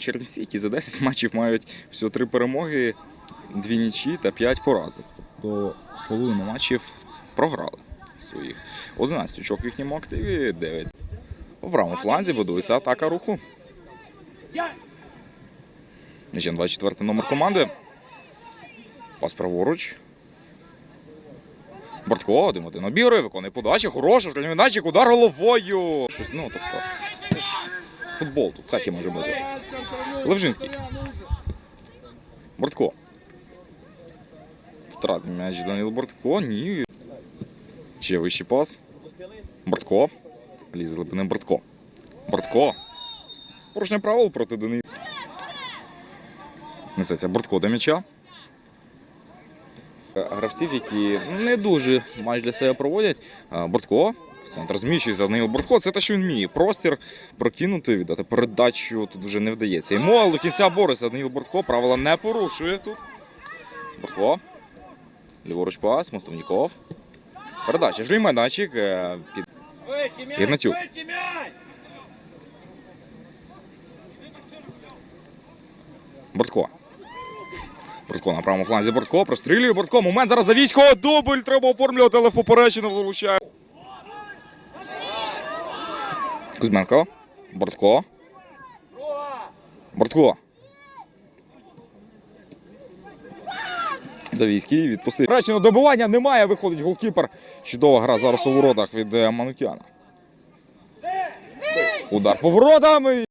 Чернівці, які за 10 матчів мають всього 3 перемоги, 2 нічі та 5 поразок. Тобто половину матчів програли своїх. 11 очок в їхньому активі, 9. У правому фланзі будується атака руху. М'ячем 24 номер команди. Пас праворуч. Бортко, один один обігрує, виконує подачу, хороша, штрафний удар головою. Щось, ну, тобто, це ж футбол, тут всяке може бути. Левжинський. Бортко. Втратив м'яч Данило Бортко. Ні. Ще вищий пас. Бортко. Лізе з глибини Бортко. Бортко. Порушення правил проти Данила. Несеться Бортко до м'яча. Е, Гравців, які не дуже матч для себе проводять. Е, Бортко. Центр зміщує за Данило Бортко. Це те, що він вміє. Простір прокинути, віддати передачу тут вже не вдається. Йому але до кінця бореться Данило Бортко. Правила не порушує тут. Бортко. Ліворуч пас, Мостовніков. Передача. Жлій майданчик. е, Під... Ігнатюк. Бортко. Бортко на правому фланзі Бортко. Прострілює Бортко. Момент зараз за військо. Дубль треба оформлювати, але в поперечину влучає. Кузьменко. Бортко. Бортко. Завійський відпустив. Речено добивання немає. Виходить голкіпер. Чудова гра зараз у воротах від е, Манукяна. Удар поворотами.